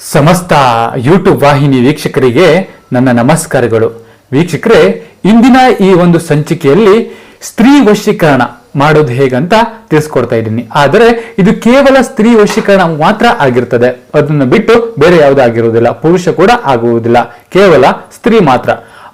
ಸಮಸ್ತ ಯೂಟ್ಯೂಬ್ ವಾಹಿನಿ ವೀಕ್ಷಕರಿಗೆ ನನ್ನ ನಮಸ್ಕಾರಗಳು. ವೀಕ್ಷಕರೇ, ಇಂದಿನ ಈ ಒಂದು ಸಂಚಿಕೆಯಲ್ಲಿ ಸ್ತ್ರೀ ವಶೀಕರಣ ಮಾಡೋದು ಹೇಗಂತ ತಿಳಿಸ್ಕೊಡ್ತಾ ಇದ್ದೀನಿ. ಆದರೆ ಇದು ಕೇವಲ ಸ್ತ್ರೀ ವಶೀಕರಣ ಮಾತ್ರ ಆಗಿರ್ತದೆ. ಅದನ್ನು ಬಿಟ್ಟು ಬೇರೆ ಯಾವುದೂ ಆಗಿರುವುದಿಲ್ಲ. ಪುರುಷ ಕೂಡ ಆಗುವುದಿಲ್ಲ. ಕೇವಲ ಸ್ತ್ರೀ ಮಾತ್ರ.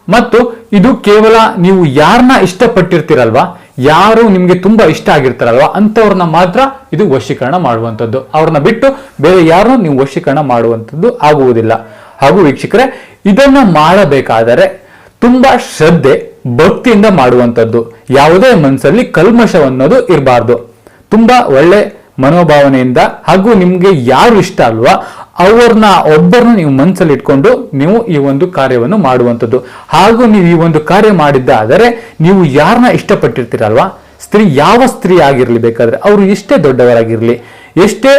ಮತ್ತು ಇದು ಕೇವಲ ನೀವು ಯಾರನ್ನ ಇಷ್ಟಪಟ್ಟಿರ್ತೀರಲ್ವಾ? ಯಾರು ನಿಮಗೆ ತುಂಬಾ ಇಷ್ಟ ಆಗಿರ್ತಾರಲ್ವ, ಅಂಥವ್ರನ್ನ ಮಾತ್ರ ಇದು ವಶೀಕರಣ ಮಾಡುವಂಥದ್ದು. ಅವ್ರನ್ನ ಬಿಟ್ಟು ಬೇರೆ ಯಾರನ್ನೂ ನೀವು ವಶೀಕರಣ ಮಾಡುವಂಥದ್ದು ಆಗುವುದಿಲ್ಲ. ಹಾಗೂ ವೀಕ್ಷಕರೇ, ಇದನ್ನ ಮಾಡಬೇಕಾದರೆ ತುಂಬಾ ಶ್ರದ್ಧೆ, ಭಕ್ತಿಯಿಂದ ಮಾಡುವಂಥದ್ದು. ಯಾವುದೇ ಮನಸ್ಸಲ್ಲಿ ಕಲ್ಮಶ ಅನ್ನೋದು ಇರಬಾರ್ದು. ತುಂಬಾ ಒಳ್ಳೆ ಮನೋಭಾವನೆಯಿಂದ ಹಾಗೂ ನಿಮ್ಗೆ ಯಾರು ಇಷ್ಟ ಅಲ್ವಾ ಅವ್ರನ್ನ ಒಬ್ಬರನ್ನ ನೀವು ಮನಸ್ಸಲ್ಲಿ ಇಟ್ಕೊಂಡು ನೀವು ಈ ಒಂದು ಕಾರ್ಯವನ್ನು ಮಾಡುವಂಥದ್ದು. ಹಾಗೂ ನೀವು ಈ ಒಂದು ಕಾರ್ಯ ಮಾಡಿದ್ದಾದರೆ ನೀವು ಯಾರನ್ನ ಇಷ್ಟಪಟ್ಟಿರ್ತೀರಲ್ವಾ? ಸ್ತ್ರೀ ಯಾವ ಸ್ತ್ರೀ ಆಗಿರಲಿ ಬೇಕಾದ್ರೆ ಅವರು ಎಷ್ಟೇ ದೊಡ್ಡವರಾಗಿರಲಿ, ಎಷ್ಟೇ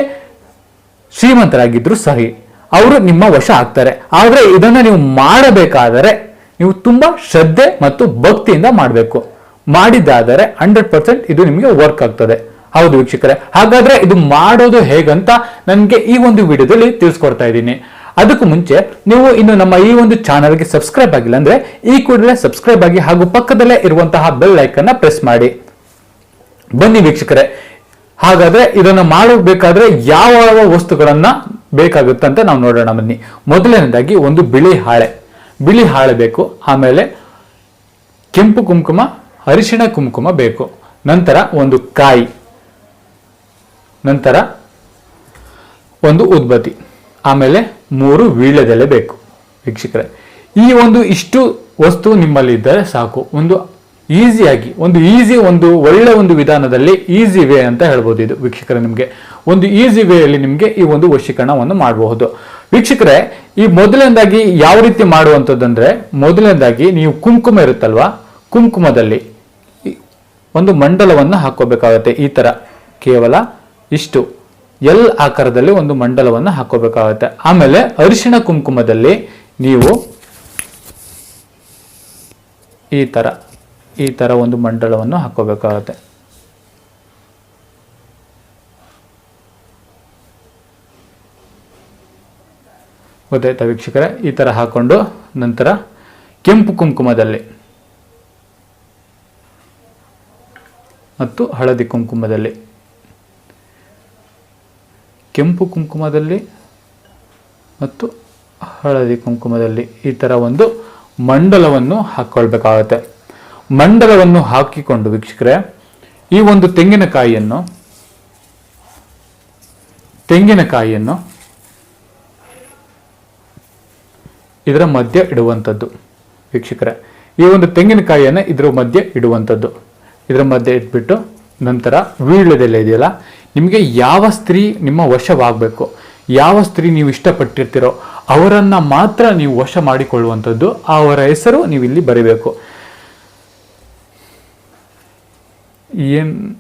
ಶ್ರೀಮಂತರಾಗಿದ್ದರೂ ಸರಿ, ಅವರು ನಿಮ್ಮ ವಶ ಆಗ್ತಾರೆ. ಆದರೆ ಇದನ್ನು ನೀವು ಮಾಡಬೇಕಾದರೆ ನೀವು ತುಂಬ ಶ್ರದ್ಧೆ ಮತ್ತು ಭಕ್ತಿಯಿಂದ ಮಾಡಬೇಕು. ಮಾಡಿದ್ದಾದರೆ ಹಂಡ್ರೆಡ್ ಪರ್ಸೆಂಟ್ ಇದು ನಿಮಗೆ ವರ್ಕ್ ಆಗ್ತದೆ. ಹೌದು ವೀಕ್ಷಕರೇ, ಹಾಗಾದ್ರೆ ಇದು ಮಾಡೋದು ಹೇಗಂತ ನನಗೆ ಈ ಒಂದು ವಿಡಿಯೋದಲ್ಲಿ ತಿಳಿಸ್ಕೊಡ್ತಾ ಇದ್ದೀನಿ. ಅದಕ್ಕೂ ಮುಂಚೆ ನೀವು ಇನ್ನು ನಮ್ಮ ಈ ಒಂದು ಚಾನಲ್ಗೆ ಸಬ್ಸ್ಕ್ರೈಬ್ ಆಗಿಲ್ಲ ಅಂದ್ರೆ ಈ ಕೂಡಲೇ ಸಬ್ಸ್ಕ್ರೈಬ್ ಆಗಿ ಹಾಗೂ ಪಕ್ಕದಲ್ಲೇ ಇರುವಂತಹ ಬೆಲ್ ಐಕನ್ನ ಪ್ರೆಸ್ ಮಾಡಿ. ಬನ್ನಿ ವೀಕ್ಷಕರೇ, ಹಾಗಾದ್ರೆ ಇದನ್ನ ಮಾಡಬೇಕಾದ್ರೆ ಯಾವ ಯಾವ ವಸ್ತುಗಳನ್ನ ಬೇಕಾಗುತ್ತೆ ಅಂತ ನಾವು ನೋಡೋಣ ಬನ್ನಿ. ಮೊದಲನೇದಾಗಿ ಒಂದು ಬಿಳಿ ಹಾಳೆ. ಬಿಳಿ ಹಾಳೆ ಬೇಕು, ಆಮೇಲೆ ಕೆಂಪು ಕುಂಕುಮ, ಅರಿಶಿಣ ಕುಂಕುಮ ಬೇಕು. ನಂತರ ಒಂದು ಕಾಯಿ. ನಂತರ ಒಂದು ಉದ್ಬತ್ತಿ, ಆಮೇಲೆ ಮೂರು ವೀಳ್ಯದೆಲೆ ಬೇಕು. ವೀಕ್ಷಕರೇ, ಈ ಒಂದು ಇಷ್ಟು ವಸ್ತು ನಿಮ್ಮಲ್ಲಿ ಇದ್ದರೆ ಸಾಕು. ಒಂದು ಈಸಿಯಾಗಿ, ಒಂದು ಈಸಿ, ಒಂದು ಒಳ್ಳೆ ಒಂದು ವಿಧಾನದಲ್ಲಿ ಈಸಿ ವೇ ಅಂತ ಹೇಳ್ಬೋದು ಇದು ವೀಕ್ಷಕರೇ ನಿಮಗೆ. ಒಂದು ಈಸಿ ವೇಯಲ್ಲಿ ನಿಮಗೆ ಈ ಒಂದು ವಶೀಕರಣವನ್ನು ಮಾಡಬಹುದು. ವೀಕ್ಷಕರೇ, ಈ ಮೊದಲನೇದಾಗಿ ಯಾವ ರೀತಿ ಮಾಡುವಂಥದ್ದಂದ್ರೆ, ಮೊದಲನೇದಾಗಿ ನೀವು ಕುಂಕುಮ ಇರುತ್ತಲ್ವಾ? ಕುಂಕುಮದಲ್ಲಿ ಒಂದು ಮಂಡಲವನ್ನು ಹಾಕೋಬೇಕಾಗತ್ತೆ ಈ ತರ ಕೇವಲ ಇಷ್ಟು. ಎಲ್ ಆಕಾರದಲ್ಲಿ ಒಂದು ಮಂಡಲವನ್ನು ಹಾಕೋಬೇಕಾಗುತ್ತೆ. ಆಮೇಲೆ ಅರಿಶಿಣ ಕುಂಕುಮದಲ್ಲಿ ನೀವು ಈ ತರ ಈ ತರ ಒಂದು ಮಂಡಲವನ್ನು ಹಾಕೋಬೇಕಾಗುತ್ತೆ. ಗೊತ್ತಾಯ್ತಾ ವೀಕ್ಷಕರೇ? ಈ ತರ ಹಾಕೊಂಡು ನಂತರ ಕೆಂಪು ಕುಂಕುಮದಲ್ಲಿ ಮತ್ತು ಹಳದಿ ಕುಂಕುಮದಲ್ಲಿ. ಕೆಂಪು ಕುಂಕುಮದಲ್ಲಿ ಮತ್ತು ಹಳದಿ ಕುಂಕುಮದಲ್ಲಿ ಈ ಥರ ಒಂದು ಮಂಡಲವನ್ನು ಹಾಕ್ಕೊಳ್ಬೇಕಾಗತ್ತೆ ಮಂಡಲವನ್ನು ಹಾಕಿಕೊಂಡು ವೀಕ್ಷಕರೇ, ಈ ಒಂದು ತೆಂಗಿನಕಾಯಿಯನ್ನು ತೆಂಗಿನಕಾಯಿಯನ್ನು ಇದರ ಮಧ್ಯೆ ಇಡುವಂಥದ್ದು. ವೀಕ್ಷಕರೇ, ಈ ಒಂದು ತೆಂಗಿನಕಾಯಿಯನ್ನು ಇದರ ಮಧ್ಯೆ ಇಡುವಂಥದ್ದು. ಇದರ ಮಧ್ಯೆ ಇಟ್ಬಿಟ್ಟು ನಂತರ ವೀಳ್ಯದೆಲೆ ಇದೆಯಲ್ಲ ನಿಮಗೆ ಯಾವ ಸ್ತ್ರೀ ನಿಮ್ಮ ವಶವಾಗಬೇಕು? ಯಾವ ಸ್ತ್ರೀ ನೀವು ಇಷ್ಟಪಟ್ಟಿರ್ತೀರೋ, ಅವರನ್ನು ಮಾತ್ರ ನೀವು ವಶ ಮಾಡಿಕೊಳ್ಳುವಂಥದ್ದು ಅವರ ಹೆಸರು ನೀವು ಇಲ್ಲಿ ಬರೀಬೇಕು. ಏನ್?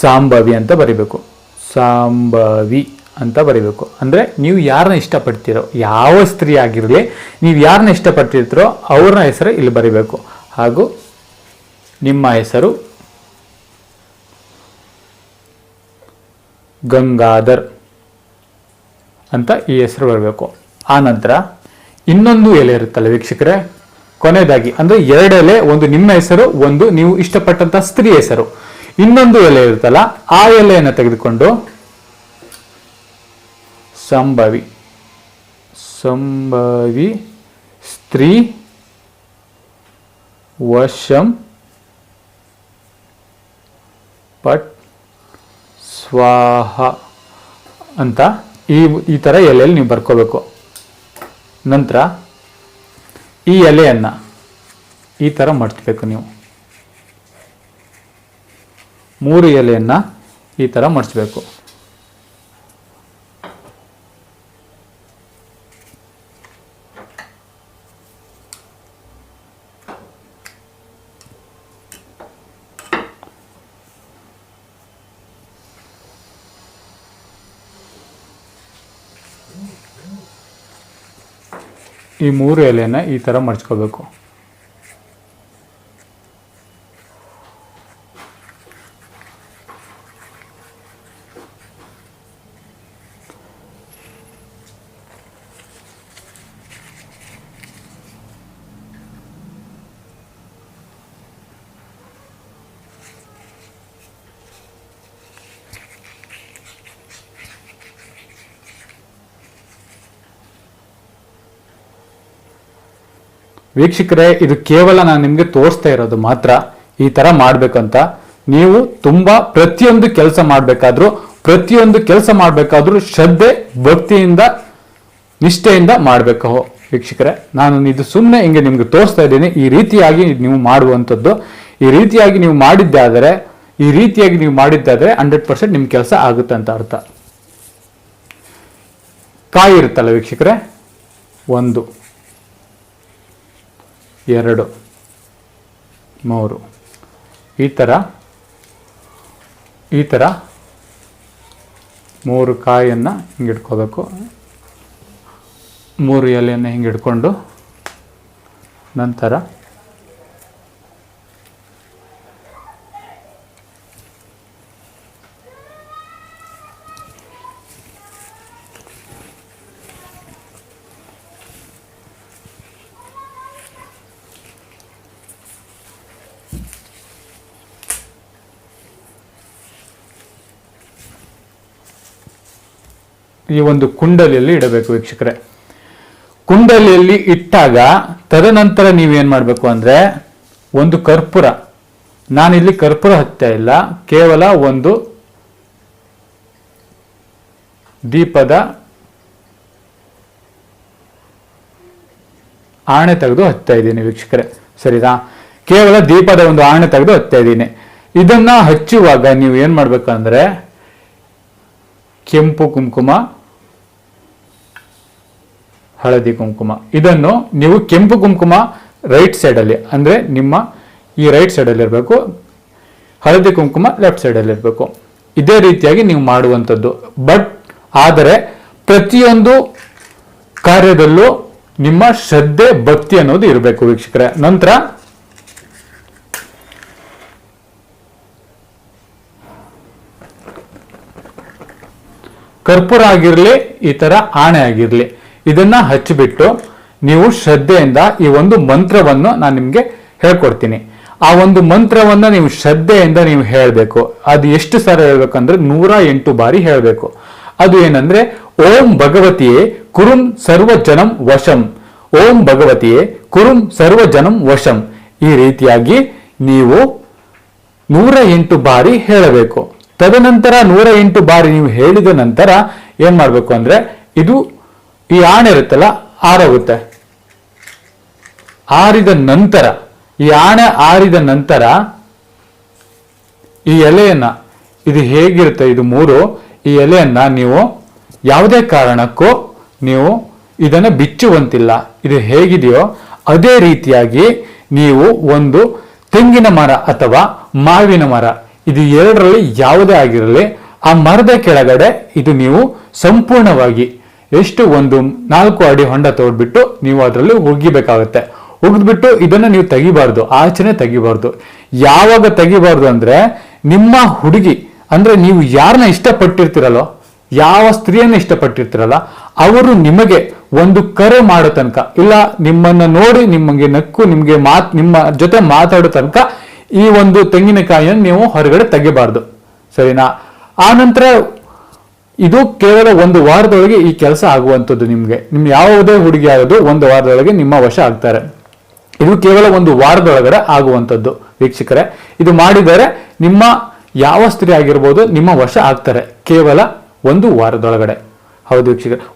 ಸಾಂಬವಿ ಅಂತ ಬರಿಬೇಕು. ಸಾಂಭವಿ ಅಂತ ಬರಿಬೇಕು. ಅಂದ್ರೆ ನೀವು ಯಾರನ್ನ ಇಷ್ಟಪಡ್ತೀರೋ, ಯಾವ ಸ್ತ್ರೀ ಆಗಿರಲಿ, ನೀವು ಯಾರನ್ನ ಇಷ್ಟಪಡ್ತಿರ್ತೀರೋ, ಅವ್ರನ್ನ ಹೆಸರು ಇಲ್ಲಿ ಬರಿಬೇಕು. ಹಾಗೂ ನಿಮ್ಮ ಹೆಸರು ಗಂಗಾಧರ್ ಅಂತ ಈ ಹೆಸರು ಬರಬೇಕು. ಆ ನಂತರ ಇನ್ನೊಂದು ಎಲೆ ಇರುತ್ತಲ್ಲ ವೀಕ್ಷಕರೇ, ಕೊನೆಯದಾಗಿ, ಅಂದರೆ ಎರಡು ಎಲೆ, ಒಂದು ನಿಮ್ಮ ಹೆಸರು, ಒಂದು ನೀವು ಇಷ್ಟಪಟ್ಟಂತ ಸ್ತ್ರೀ ಹೆಸರು. ಇನ್ನೊಂದು ಎಲೆ ಇರುತ್ತಲ್ಲ, ಆ ಎಲೆಯನ್ನು ತೆಗೆದುಕೊಂಡು ಸಂಭವಿ ಸಂಭವಿ ಸ್ತ್ರೀ ವಶಂ ಪಟ್ ಸ್ವಾಹ ಅಂತ ಈ ಈ ಥರ ಎಲೆಯಲ್ಲಿ ನೀವು ಬರ್ಕೋಬೇಕು. ನಂತರ ಈ ಎಲೆಯನ್ನು ಈ ಥರ ಮಡಿಸ್ಬೇಕು ನೀವು. ಮೂರು ಎಲೆಯನ್ನು ಈ ಥರ ಮಡ್ಚಬೇಕು ಈ ಮೂರು ಎಲೆಯನ್ನು ಈ ಥರ ಮಡ್ಚ್ಕೋಬೇಕು ವೀಕ್ಷಕರೇ, ಇದು ಕೇವಲ ನಾನು ನಿಮಗೆ ತೋರಿಸ್ತಾ ಇರೋದು ಮಾತ್ರ. ಈ ತರ ಮಾಡ್ಬೇಕಂತ. ನೀವು ತುಂಬಾ ಪ್ರತಿಯೊಂದು ಕೆಲಸ ಮಾಡಬೇಕಾದ್ರೂ, ಪ್ರತಿಯೊಂದು ಕೆಲಸ ಮಾಡಬೇಕಾದ್ರೂ ಶ್ರದ್ಧೆ, ಭಕ್ತಿಯಿಂದ, ನಿಷ್ಠೆಯಿಂದ ಮಾಡಬೇಕು. ವೀಕ್ಷಕರೇ, ನಾನು ಇದು ಸುಮ್ಮನೆ ಹಿಂಗೆ ನಿಮ್ಗೆ ತೋರಿಸ್ತಾ ಇದ್ದೀನಿ. ಈ ರೀತಿಯಾಗಿ ನೀವು ಮಾಡುವಂಥದ್ದು. ಈ ರೀತಿಯಾಗಿ ನೀವು ಮಾಡಿದ್ದಾದರೆ, ಈ ರೀತಿಯಾಗಿ ನೀವು ಮಾಡಿದ್ದಾದರೆ ಹಂಡ್ರೆಡ್ ಪರ್ಸೆಂಟ್ ನಿಮ್ಮ ಕೆಲಸ ಆಗುತ್ತೆ ಅಂತ ಅರ್ಥ. ಕಾಯಿ ಇರುತ್ತಲ್ಲ ವೀಕ್ಷಕರೇ? ಒಂದು. ಎರಡು, ಮೂರು. ಈ ಥರ ಈ ಥರ ಮೂರು ಕಾಯನ್ನು ಹಿಂಗೆ ಇಟ್ಕೋಬೇಕು. ಮೂರು ಎಲೆಯನ್ನು ಹಿಂಗೆ ಇಟ್ಕೊಂಡು ನಂತರ ಈ ಒಂದು ಕುಂಡಲಿಯಲ್ಲಿ ಇಡಬೇಕು ವೀಕ್ಷಕರೇ. ಕುಂಡಲಿಯಲ್ಲಿ ಇಟ್ಟಾಗ ತದನಂತರ ನೀವೇನು ಮಾಡಬೇಕು ಅಂದ್ರೆ ಒಂದು ಕರ್ಪೂರ. ನಾನಿಲ್ಲಿ ಕರ್ಪೂರ ಹತ್ತಾ ಇಲ್ಲ, ಕೇವಲ ಒಂದು ದೀಪದ ಆಣೆ ತೆಗೆದು ಹಚ್ತಾ ಇದ್ದೀನಿ ವೀಕ್ಷಕರೇ. ಸರಿನಾ? ಕೇವಲ ದೀಪದ ಒಂದು ಆಣೆ ತೆಗೆದು ಹಚ್ತಾ ಇದ್ದೀನಿ. ಇದನ್ನ ಹಚ್ಚುವಾಗ ನೀವು ಏನ್ ಮಾಡ್ಬೇಕಂದ್ರೆ ಕೆಂಪು ಕುಂಕುಮ ಹಳದಿ ಕುಂಕುಮ. ಇದನ್ನು ನೀವು ಕೆಂಪು ಕುಂಕುಮ ರೈಟ್ ಸೈಡಲ್ಲಿ ಅಂದರೆ ನಿಮ್ಮ ಈ ರೈಟ್ ಸೈಡಲ್ಲಿ ಇರಬೇಕು, ಹಳದಿ ಕುಂಕುಮ ಲೆಫ್ಟ್ ಸೈಡಲ್ಲಿ ಇರಬೇಕು. ಇದೇ ರೀತಿಯಾಗಿ ನೀವು ಮಾಡುವಂಥದ್ದು. ಬಟ್ ಆದರೆ ಪ್ರತಿಯೊಂದು ಕಾರ್ಯದಲ್ಲೂ ನಿಮ್ಮ ಶ್ರದ್ಧೆ, ಭಕ್ತಿ ಅನ್ನೋದು ಇರಬೇಕು ವೀಕ್ಷಕರೇ. ನಂತರ, ಕರ್ಪೂರ ಆಗಿರಲಿ, ಈ ಥರ ಆಣೆ ಆಗಿರಲಿ. ಇದನ್ನ ಹಚ್ಚಿಬಿಟ್ಟು ನೀವು ಶ್ರದ್ಧೆಯಿಂದ ಈ ಒಂದು ಮಂತ್ರವನ್ನು ನಾನು ನಿಮಗೆ ಹೇಳ್ಕೊಡ್ತೀನಿ. ಆ ಒಂದು ಮಂತ್ರವನ್ನ ನೀವು ಶ್ರದ್ಧೆಯಿಂದ ನೀವು ಹೇಳಬೇಕು. ಅದು ಎಷ್ಟು ಸಲ ಹೇಳ್ಬೇಕಂದ್ರೆ ನೂರ ಎಂಟು ಬಾರಿ ಹೇಳಬೇಕು. ಅದು ಏನಂದ್ರೆ, ಓಂ ಭಗವತಿಯೇ ಕುರುಂ ಸರ್ವ ಜನಂ ವಶಂ. ಓಂ ಭಗವತಿಯೇ ಕುರುಂ ಸರ್ವ ಜನಂ ವಶಂ. ಈ ರೀತಿಯಾಗಿ ನೀವು ನೂರ ಎಂಟು ಬಾರಿ ಹೇಳಬೇಕು. ತದನಂತರ ನೂರ ಎಂಟು ಬಾರಿ ನೀವು ಹೇಳಿದ ನಂತರ ಏನ್ ಮಾಡ್ಬೇಕು ಅಂದ್ರೆ, ಇದು ಈ ಆಣೆ ಇರುತ್ತಲ್ಲ, ಆರೋಗುತ್ತೆ. ಆರಿದ ನಂತರ, ಈ ಆಣೆ ಆರಿದ ನಂತರ, ಈ ಎಲೆಯನ್ನ, ಇದು ಹೇಗಿರುತ್ತೆ, ಇದು ಮೂರು, ಈ ಎಲೆಯನ್ನ ನೀವು ಯಾವುದೇ ಕಾರಣಕ್ಕೂ ನೀವು ಇದನ್ನು ಬಿಚ್ಚುವಂತಿಲ್ಲ. ಇದು ಹೇಗಿದೆಯೋ ಅದೇ ರೀತಿಯಾಗಿ ನೀವು ಒಂದು ತೆಂಗಿನ ಮರ ಅಥವಾ ಮಾವಿನ ಮರ, ಇದು ಎರಡರಲ್ಲಿ ಯಾವುದೇ ಆಗಿರಲಿ, ಆ ಮರದ ಕೆಳಗಡೆ ಇದು ನೀವು ಸಂಪೂರ್ಣವಾಗಿ ಎಷ್ಟು ಒಂದು ನಾಲ್ಕು ಅಡಿ ಹೊಂಡ ತೋಡ್ಬಿಟ್ಟು ನೀವು ಅದರಲ್ಲಿ ಉಗಿಬೇಕಾಗುತ್ತೆ ಉಗಿದ್ಬಿಟ್ಟು ಇದನ್ನ ನೀವು ತೆಗಿಬಾರ್ದು, ಆಚೆನೆ ತೆಗಿಬಾರ್ದು. ಯಾವಾಗ ತೆಗಿಬಾರ್ದು ಅಂದ್ರೆ ನಿಮ್ಮ ಹುಡುಗಿ, ಅಂದ್ರೆ ನೀವು ಯಾರನ್ನ ಇಷ್ಟಪಟ್ಟಿರ್ತಿರಲ್ಲೋ, ಯಾವ ಸ್ತ್ರೀಯನ್ನ ಇಷ್ಟಪಟ್ಟಿರ್ತಿರಲ್ಲ, ಅವರು ನಿಮಗೆ ಒಂದು ಕರೆ ಮಾಡೋ ತನಕ, ಇಲ್ಲ ನಿಮ್ಮನ್ನ ನೋಡಿ ನಿಮಗೆ ನಕ್ಕು, ನಿಮಗೆ ಮಾತ್, ನಿಮ್ಮ ಜೊತೆ ಮಾತಾಡೋ ತನಕ ಈ ಒಂದು ತೆಂಗಿನಕಾಯಿಯನ್ನು ನೀವು ಹೊರಗಡೆ ತೆಗಿಬಾರ್ದು. ಸರಿನಾ? ಆ ನಂತರ ಇದು ಕೇವಲ ಒಂದು ವಾರದೊಳಗೆ ಈ ಕೆಲಸ ಆಗುವಂಥದ್ದು ನಿಮಗೆ. ನಿಮ್ ಯಾವುದೇ ಹುಡುಗಿ ಆಗೋದು ಒಂದು ವಾರದೊಳಗೆ ನಿಮ್ಮ ವಶ ಆಗ್ತಾರೆ. ಇದು ಕೇವಲ ಒಂದು ವಾರದೊಳಗಡೆ ಆಗುವಂಥದ್ದು ವೀಕ್ಷಕರೇ. ಇದು ಮಾಡಿದರೆ ನಿಮ್ಮ ಯಾವ ಸ್ತ್ರೀ ಆಗಿರ್ಬೋದು ನಿಮ್ಮ ವಶ ಆಗ್ತಾರೆ. ಕೇವಲ ಒಂದು ವಾರದೊಳಗಡೆ. ಹೌದು ವೀಕ್ಷಕರೇ.